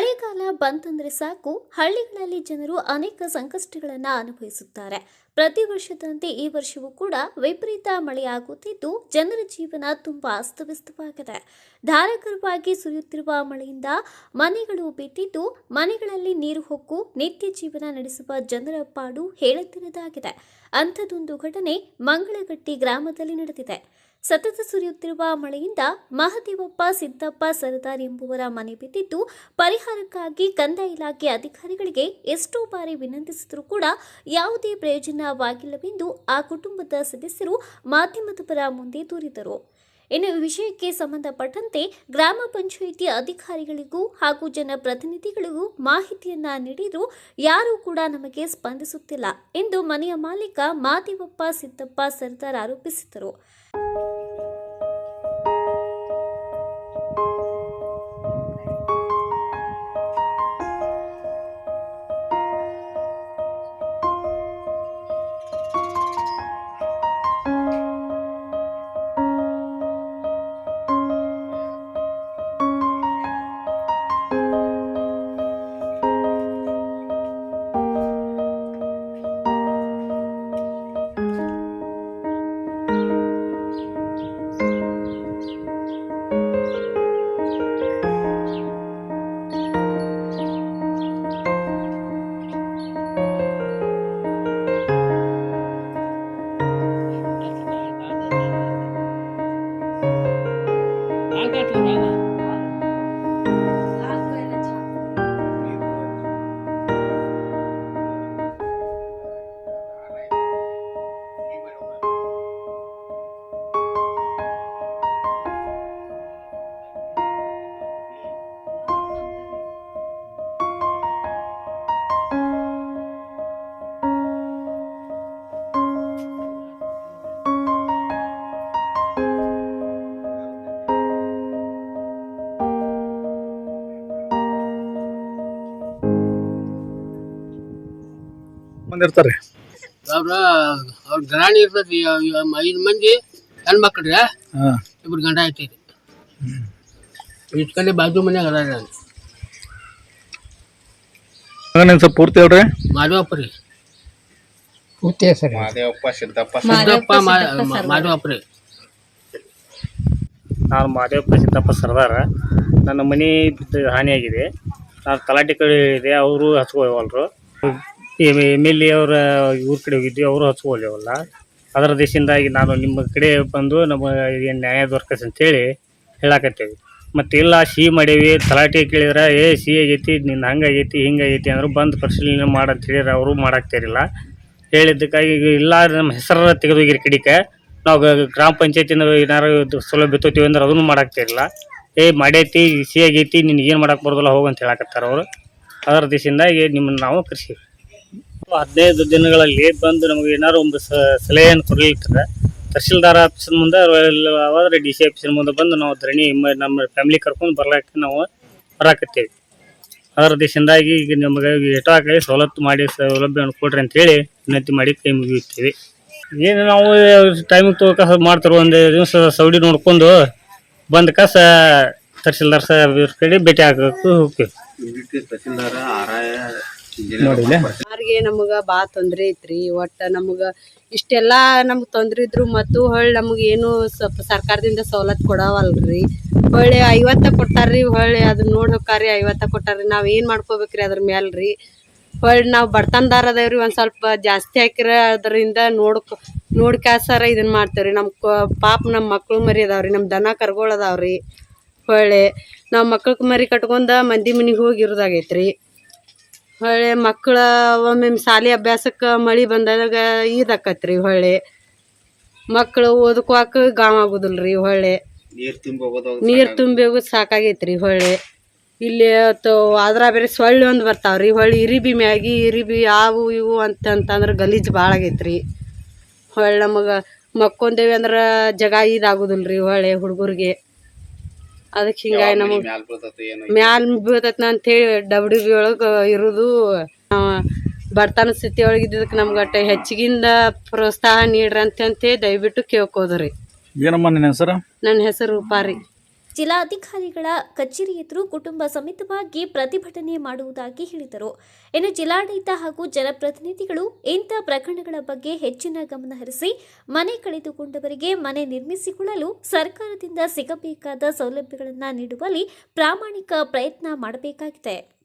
ಮಳೆಗಾಲ ಬಂತಂದ್ರೆ ಸಾಕು, ಹಳ್ಳಿಗಳಲ್ಲಿ ಜನರು ಅನೇಕ ಸಂಕಷ್ಟಗಳನ್ನು ಅನುಭವಿಸುತ್ತಾರೆ. ಪ್ರತಿ ವರ್ಷದಂತೆ ಈ ವರ್ಷವೂ ಕೂಡ ವಿಪರೀತ ಮಳೆಯಾಗುತ್ತಿದ್ದು, ಜನರ ಜೀವನ ತುಂಬಾ ಅಸ್ತವ್ಯಸ್ತವಾಗಿದೆ. ಧಾರಾಕಾರವಾಗಿ ಸುರಿಯುತ್ತಿರುವ ಮಳೆಯಿಂದ ಮನೆಗಳು ಬಿದ್ದಿದ್ದು ಮನೆಗಳಲ್ಲಿ ನೀರು ಹೊಕ್ಕು, ನಿತ್ಯ ಜೀವನ ನಡೆಸುವ ಜನರ ಪಾಡು ಹೇಳುತ್ತಿರದಾಗಿದೆ ಅಂಥದ್ದೊಂದು ಘಟನೆ ಮಂಗಳಗಟ್ಟಿ ಗ್ರಾಮದಲ್ಲಿ ನಡೆದಿದೆ. ಸತತ ಸುರಿಯುತ್ತಿರುವ ಮಳೆಯಿಂದ ಮಹದೇವಪ್ಪ ಸಿದ್ದಪ್ಪ ಸರದಾರ್ ಎಂಬುವರ ಮನೆ ಬಿದ್ದಿದ್ದು, ಪರಿಹಾರಕ್ಕಾಗಿ ಕಂದಾಯ ಇಲಾಖೆ ಅಧಿಕಾರಿಗಳಿಗೆ ಎಷ್ಟೋ ಬಾರಿ ವಿನಂತಿಸಿದರೂ ಕೂಡ ಯಾವುದೇ ಪ್ರಯೋಜನವಾಗಿಲ್ಲವೆಂದು ಆ ಕುಟುಂಬದ ಸದಸ್ಯರು ಮಾಧ್ಯಮದ ಪರ ಮುಂದೆ ದೂರಿದರು. ಇನ್ನು ವಿಷಯಕ್ಕೆ ಸಂಬಂಧಪಟ್ಟಂತೆ ಗ್ರಾಮ ಪಂಚಾಯಿತಿ ಅಧಿಕಾರಿಗಳಿಗೂ ಹಾಗೂ ಜನಪ್ರತಿನಿಧಿಗಳಿಗೂ ಮಾಹಿತಿಯನ್ನ ನೀಡಿದರೂ ಯಾರೂ ಕೂಡ ನಮಗೆ ಸ್ಪಂದಿಸುತ್ತಿಲ್ಲ ಎಂದು ಮನೆಯ ಮಾಲೀಕ ಮಾದೇವಪ್ಪ ಸಿದ್ದಪ್ಪ ಸರ್ದಾರ್ ಆರೋಪಿಸಿದರು ಬಂದಿರ್ತಾರೆ ಅವ್ರ ಅವ್ರ ಗ್ರಾಣಿ ಇರ್ತೈತಿ ಐದು ಮಂದಿ ಹೆಣ್ಮಕ್ಳು ರೀ ಹಾಂ. ಇಬ್ರು ಗಂಡ ಐತಿ ಇಟ್ ಕಡೆ ಬಾಜು ಮನ್ಯಾಗ ಅದ ಮಗನ ಸ್ವಲ್ಪ ಪೂರ್ತಿ ಹೇಳ್ರಿ. ಮಾಧವಪ್ಪ ರೀ. ಮಾದೇವಪ್ಪ ಸಿದ್ದಪ್ಪ. ಸಿದ್ದಪ್ಪ ಮಾ- ಮಾಧವಪ್ಪ ರೀ. ನಾನು ಮಾದೇವಪ್ಪ ಸಿದ್ದಪ್ಪ ಸರ್ದಾರ. ನನ್ನ ಮನೆ ಬಿದ್ದು ಹಾನಿಯಾಗಿದೆ. ನಾನು ತಲಾಟಿ ಕಡೆ ಇದೆ ಅವರು ಹಚ್ಕೋವಲ್ರು ಎಂ ಎಲ್ ಎ ಅವರ ಇವ್ರ ಕಡೆ ಹೋಗಿದ್ವಿ, ಅವರು ಹಚ್ಕೊಳ್ಳೇವಲ್ಲ ಅದರ ದೇಶದಿಂದಾಗಿ ನಾನು ನಿಮ್ಮ ಕಡೆ ಬಂದು ನಮ್ಮ ಏನು ನ್ಯಾಯ ದೊರಕಸ್ ಅಂತೇಳಿ ಹೇಳಾಕತ್ತೇವೆ. ಮತ್ತು ಇಲ್ಲ, ಸಿಹಿ ಮಾಡೇವಿ, ತಲಾಟೆ ಕೇಳಿದ್ರೆ, ಏ, ಸಿಹಿ ಆಗೈತಿ ನಿನ್ನ ಹಂಗಾಗೈತಿ ಹಿಂಗಾಗೈತಿ ಅಂದ್ರೆ ಬಂದು ಪರಿಶೀಲನೆ ಮಾಡಂತ ಹೇಳಿದ್ರೆ ಅವರು ಮಾಡಾಕ್ತಿರಿಲ್ಲ ಹೇಳಿದ್ದಕ್ಕಾಗಿ ಇಲ್ಲ, ನಮ್ಮ ಹೆಸರ ತೆಗೆದೋಗಿರಿ ಕಡಿಕೆ. ನಾವು ಗ್ರಾಮ ಪಂಚಾಯತಿನ ಏನಾರು ಸೌಲಭ್ಯ ತೋತೀವಿ ಅಂದ್ರೆ ಅದನ್ನು ಮಾಡಾಕ್ತಿರಲಿಲ್ಲ. ಏ, ಮಾಡೈತಿ, ಸಿಹಿ ಆಗೈತಿ ನಿನ್ಗೆ ಏನು ಮಾಡಕ್ಕೆ ಬರೋದಿಲ್ಲ ಹೋಗಂತ ಹೇಳಕತ್ತಾರ ಅವರು. ಅದರ ದಿಶೆಯಿಂದಾಗಿ ನಿಮ್ಮನ್ನು ನಾವು ಕರೆಸಿವಿ. ಹದಿನೈದು ದಿನಗಳಲ್ಲಿ ಬಂದು ನಮಗೆ ಏನಾರು ಒಂದು ಸಲಹೆಯನ್ನು ಕೊಡಲಿಕ್ಕೆ ತಹಶೀಲ್ದಾರ್ ಆಫೀಸ್ ಮುಂದೆ ಅವಾದ್ರೆ ಡಿ ಸಿ ಆಫೀಸಿನ ಮುಂದೆ ಬಂದು ನಾವು ಧರಣಿ ನಮ್ಮ ಫ್ಯಾಮಿಲಿ ಕರ್ಕೊಂಡು ಬರ್ಲಾಕ ನಾವು ಬರಾಕತ್ತೇವೆ. ಅದರ ದೇಶದಿಂದಾಗಿ ಈಗ ನಮಗೆ ಎಟಾಕಿ ಸವಲತ್ತು ಮಾಡಿ ಸೌಲಭ್ಯವನ್ನು ಕೊಡ್ರಿ ಅಂತೇಳಿ ವಿನಂತಿ ಮಾಡಿ ಕೈ ಮುಗಿಯುತ್ತೇವೆ. ಏನು ನಾವು ಟೈಮಿಗೆ ಕಸ ಮಾಡ್ತಾರೆ ಒಂದು ದಿವಸ ಸೌಡಿ ನೋಡ್ಕೊಂಡು ಬಂದ ಕಸ ತಹಶೀಲ್ದಾರ್ ಕಡೆ ಭೇಟಿ ಆಗಬೇಕು ಹೋಗ್ತೀವಿ. ತಹಶೀಲ್ದಾರ ಆರಾಯ ನೋಡಿ ಇಲ್ಲೇ. ಯಾರಿಗೆ ನಮಗ ಬಾ ತೊಂದ್ರೆ ಐತ್ರಿ ಒಟ್ಟ ನಮಗ ಇಷ್ಟೆಲ್ಲಾ ನಮ್ಗ್ ತೊಂದ್ರೆ ಇದ್ರು ಮತ್ತು ಹೊಳ್ಳಿ ನಮಗೆ ಏನು ಸ್ವಲ್ಪ ಸರ್ಕಾರದಿಂದ ಸವಲತ್ತು ಕೊಡವಲ್ರಿ. ಹೊಳ್ಳಿ ಐವತ್ತ ಕೊಟ್ಟಾರ್ರಿ ಹೊಳ್ಳಿ ಅದನ್ನ ನೋಡಿ ಹೋಕಾರಿ ಐವತ್ತ ಕೊಟ್ಟಾರ್ರಿ ನಾವ್ ಏನ್ ಮಾಡ್ಕೋಬೇಕ್ರಿ ಅದ್ರ ಮ್ಯಾಲ್ರಿ. ಹೊಳ್ಳಿ ನಾವ್ ಬಡತನದಾರ ಅದೇವ್ರಿ ಒಂದ್ ಸ್ವಲ್ಪ ಜಾಸ್ತಿ ಹಾಕಿರ ಅದರಿಂದ ನೋಡ್ಕೊ ನೋಡ್ಕ್ಯಾಸರ ಇದನ್ ಮಾಡ್ತೇವ್ರಿ. ನಮ್ ಕ- ಪಾಪ ನಮ್ ಮಕ್ಳು ಮರಿ ಅದಾವ್ರಿ ನಮ್ ದನ ಕರ್ಗೊಳ್ ಅದಾವ್ರಿ. ಹೊಳ್ಳಿ ನಾವ್ ಮಕ್ಳಕ್ ಮರಿ ಕಟ್ಕೊಂಡ ಮಂದಿ ಮನಿಗೆ ಹೋಗಿ ಇರೋದಾಗೈತ್ರಿ. ಹೊಳ್ಳಿ ಮಕ್ಕಳ ಒಮ್ಮೆ ಶಾಲೆ ಅಭ್ಯಾಸಕ್ಕೆ ಮಳೆ ಬಂದಾಗ ಇದಾಕತ್ರಿ ಹೊಳ್ಳಿ. ಮಕ್ಕಳು ಓದ್ಕೋಕ ಗಾಂವ್ ಆಗುದಿಲ್ರಿ ಹೊಳ್ಳಿ. ನೀರ್ ತುಂಬಿ ಹೋಗೋದು ಸಾಕಾಗೈತ್ರಿ ಹೊಳ್ಳಿ. ಇಲ್ಲಿ ತೋ ಅದ್ರ ಬೇರೆ ಸೊಳ್ಳೆ ಒಂದು ಬರ್ತಾವ್ರಿ ಹೊಳ್ಳಿ ಇರಿಬಿ ಮ್ಯಾಗಿ ಇರಿಬಿ ಅವು ಇವು ಅಂತಂತಂದ್ರೆ ಗಲೀಜು ಭಾಳ ಆಗೈತ್ರಿ. ಹೊಳ್ಳಿ ನಮಗೆ ಮಕ್ಕೊಂದೇವಿ ಅಂದ್ರೆ ಜಗ ರೀ ಹೊಳ್ಳಿ ಹುಡುಗರಿಗೆ. ಅದಕ್ಕೆ ಹಿಂಗಾಗಿ ನಮಗೆ ಮ್ಯಾಲ್ ಬೀಳ್ತೈತಿ ಅಂತ ಹೇಳಿ ಡಬ್ಡಿ ಬಿ ಒಳಗೆ ಇರೋದು. ಬಡತನ ಸ್ಥಿತಿ ಒಳಗೆ ಇದ್ದಿದ್ದಕ್ಕೆ ನಮ್ಗೆ ಅಟ್ಟ ಹೆಚ್ಚಿಗಿಂದ ಪ್ರೋತ್ಸಾಹ ನೀಡ್ರಿ ಅಂತಂತೆ ದಯವಿಟ್ಟು ಕೇಳ್ಕೋದ್ರಿ. ಏನಮ್ಮ ನಿನ್ನ ಹೆಸರು? ನನ್ನ ಹೆಸರು ರೂಪಾರಿ. ಜಿಲ್ಲಾಧಿಕಾರಿಗಳ ಕಚೇರಿ ಎದುರು ಕುಟುಂಬ ಸಮೇತವಾಗಿ ಪ್ರತಿಭಟನೆ ಮಾಡುವುದಾಗಿ ಹೇಳಿದರು. ಇನ್ನು ಜಿಲ್ಲಾಡಳಿತ ಹಾಗೂ ಜನಪ್ರತಿನಿಧಿಗಳು ಇಂಥ ಪ್ರಕರಣಗಳ ಬಗ್ಗೆ ಹೆಚ್ಚಿನ ಗಮನ ಹರಿಸಿ ಮನೆ ಕಳೆದುಕೊಂಡವರಿಗೆ ಮನೆ ನಿರ್ಮಿಸಿಕೊಳ್ಳಲು ಸರ್ಕಾರದಿಂದ ಸಿಗಬೇಕಾದ ಸೌಲಭ್ಯಗಳನ್ನು ನೀಡುವಲ್ಲಿ ಪ್ರಾಮಾಣಿಕ ಪ್ರಯತ್ನ ಮಾಡಬೇಕಾಗಿದೆ.